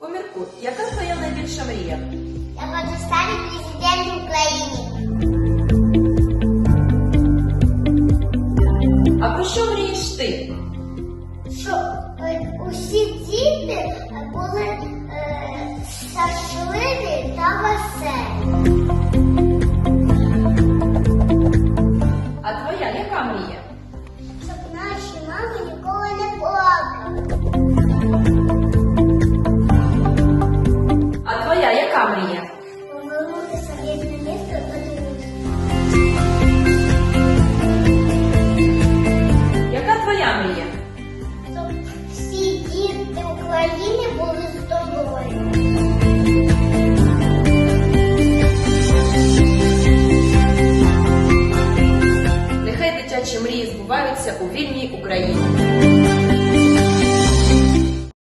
Давидку, яка твоя найбільша мрія? Я хочу стати президентом України. А про що мрієш ти? Щоб е, усі діти були е, щасливі та веселі. Дивитися. Яка твоя мрія? Щоб всі діти України були здорові. Нехай дитячі мрії збуваються у вільній Україні.